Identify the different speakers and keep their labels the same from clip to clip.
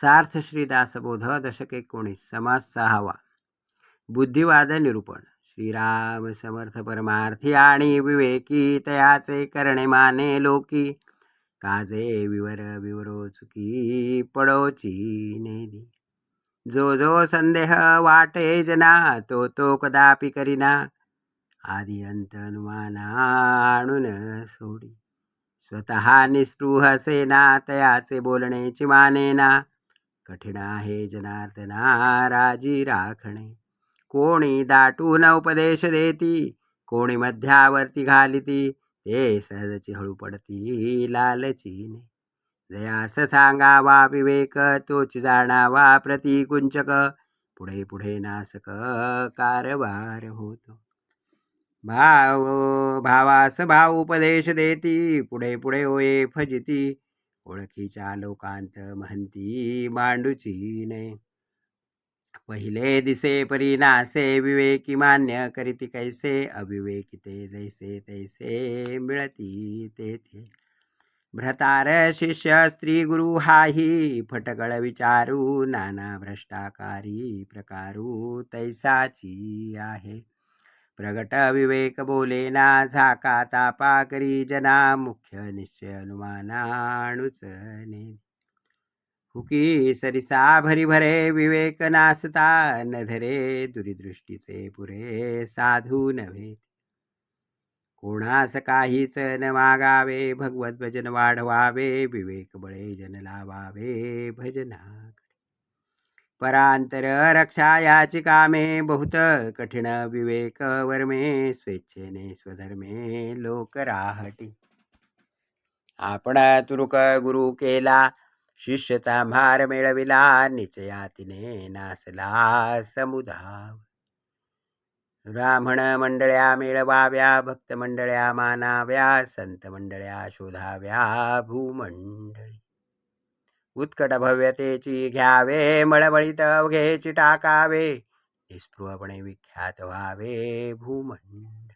Speaker 1: सार्थ श्रीदासबोध दशक एकोणीस समाज सहावा. बुद्धिवाद निरूपण. श्रीराम समर्थ परमार्थी आणि विवेकी तयाचे करणे माने लोकी. काजे विवर विवरो चुकी पडोची नेदी जो जो संदेह वाटे जना तो तो कदापि करीना. आदि अंत अनुमानाणून सोडी. स्वतः निस्पृह सेना तयाचे बोलणेची मानेना. कठीण आहे जनार्दना राजी राखणे. कोणी दाटून उपदेश देती कोणी मध्यावर्ती घालिती ते सहजची हळू पडती लालचीने जयास सांगावा विवेक तोच जाणावा प्रतिकुंचक. पुढे पुढे नासक कारभार होतो. भाव भावास भाव उपदेश देती पुढे पुढे होये फजिती. ओळखीच्या लोकांत म्हणती मांडूची नये पहिले दिसे परी नासे विवेकी मान्य करीती कैसे अविवेकी ते जैसे तैसे मिळती तेथे. भ्रतार शिष्य स्त्री गुरु हाही फटकळ विचारू नाना भ्रष्टाकारी प्रकारू तैसाची आहे. प्रगट विवेक बोलेना झाका तापा करी जना मुख्य निश्चय अनुमानाणुचने हुकी सरिसा भरी भरे विवेक नासता न धरे दुरीदृष्टीचे पुरे साधू नव्हे कोणास काहीच न मागावे भगवत भजन वाढवावे विवेक बळे जन लावावे भजना परांतर रक्षा याची कामे बहुत कठीण विवेक वर्मे स्वेच्छेने स्वधर्मे लोक राहटी आपण तुरुक गुरु केला शिष्यचा भार मिळविला निचयातीने नासला समुधाव ब्राह्मण मंडळ्या मिळवाव्या भक्त मंडळ्या मानाव्या संत मंडळ्या शोधाव्या भूमंडळी। उत्कट भव्यतेची घ्यावे मळबळीत अवघेची टाकावे निस्पृहपणे विख्यात व्हावे भूमंड.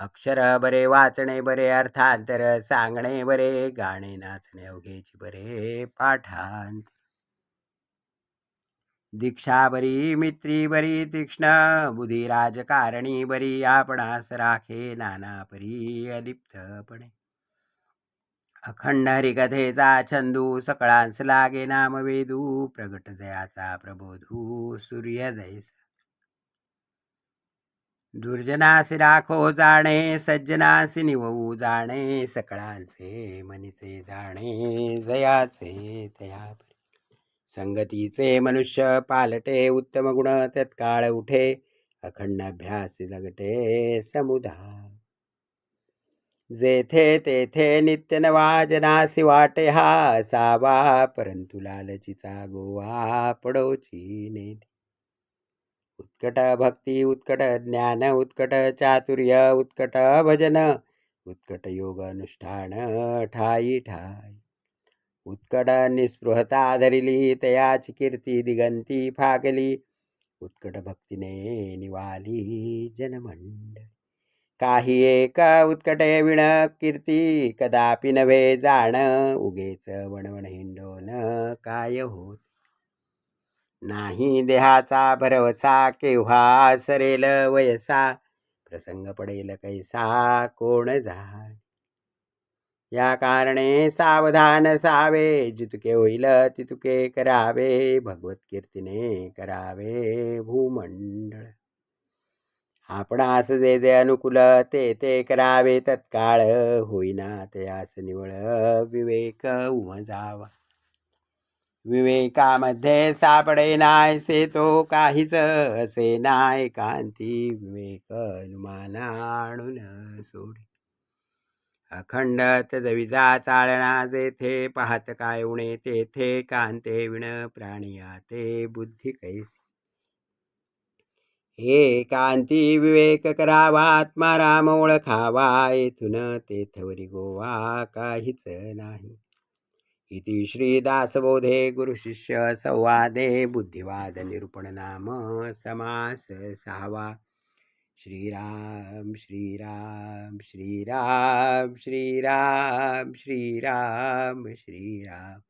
Speaker 1: अक्षर बरे वाचणे बरे अर्थांतर सांगणे बरे गाणे नाचणे अवघेची बरे पाठांत. दीक्षा बरी मित्री बरी तीक्ष्ण बुधी राजकारणी बरी आपणास राखे नाना परी अलिप्तपणे. अखंड हरिकथेचा छंदू सकळांस लागे नाम वेदू प्रगट जयाचा प्रबोधू सूर्य जैसा दुर्जनासी राखो जाणे सज्जनासी निवऊ जाणे सकळांचे मनीचे जाणे जयाचे तया संगतीचे मनुष्य पालटे उत्तम गुण तत्काळ उठे अखंड अभ्यास लगटे समुदाय जेथे तेथे नित्य वाटे हा असावा परंतु लालचीचा गोवा पडोची नेते. उत्कट भक्ती उत्कट ज्ञान उत्कट चातुर्य उत्कट भजन उत्कट योग अनुष्ठान ठाई ठाई. उत्कट निस्पृहता धरिली तयाची कीर्ती दिगंती फागली. उत्कट भक्तीने निवाली जनमंड काही एक उत्कटे विण कीर्ती कदापि नव्हे जाण. उगेच वणवण हिंडोन काय होत? नाही देहाचा भरवसा केव्हा सरेल वयसा? प्रसंग पडेल कैसा? कोण जाण? या कारणे सावधान सावे. जितुके होईल तितुके करावे. भगवत कीर्तीने करावे भूमंडळ. आपणास जे जे अनुकूल ते ते करावे तत्काळ होईना ते आस निवळ. विवेक उमजावा विवेकामध्ये सापडे नायसे तो काहीच असे नाय कांती. विवेक अनुमाना आणून सोडी. अखंड तजविजा चालणा जेथे पाहत काय उणे तेथे कांते विण प्राणिया ते बुद्धी कैसी? हे कांती विवेक करावा आत्मा राम ओळखावा येथून तेथवरी गोवा काहीच नाही. इति श्रीदासबोधे गुरुशिष्य संवादे बुद्धिवाद निरूपण नाम समास सहावा. श्रीराम श्रीराम श्रीराम श्रीराम श्रीराम श्रीराम.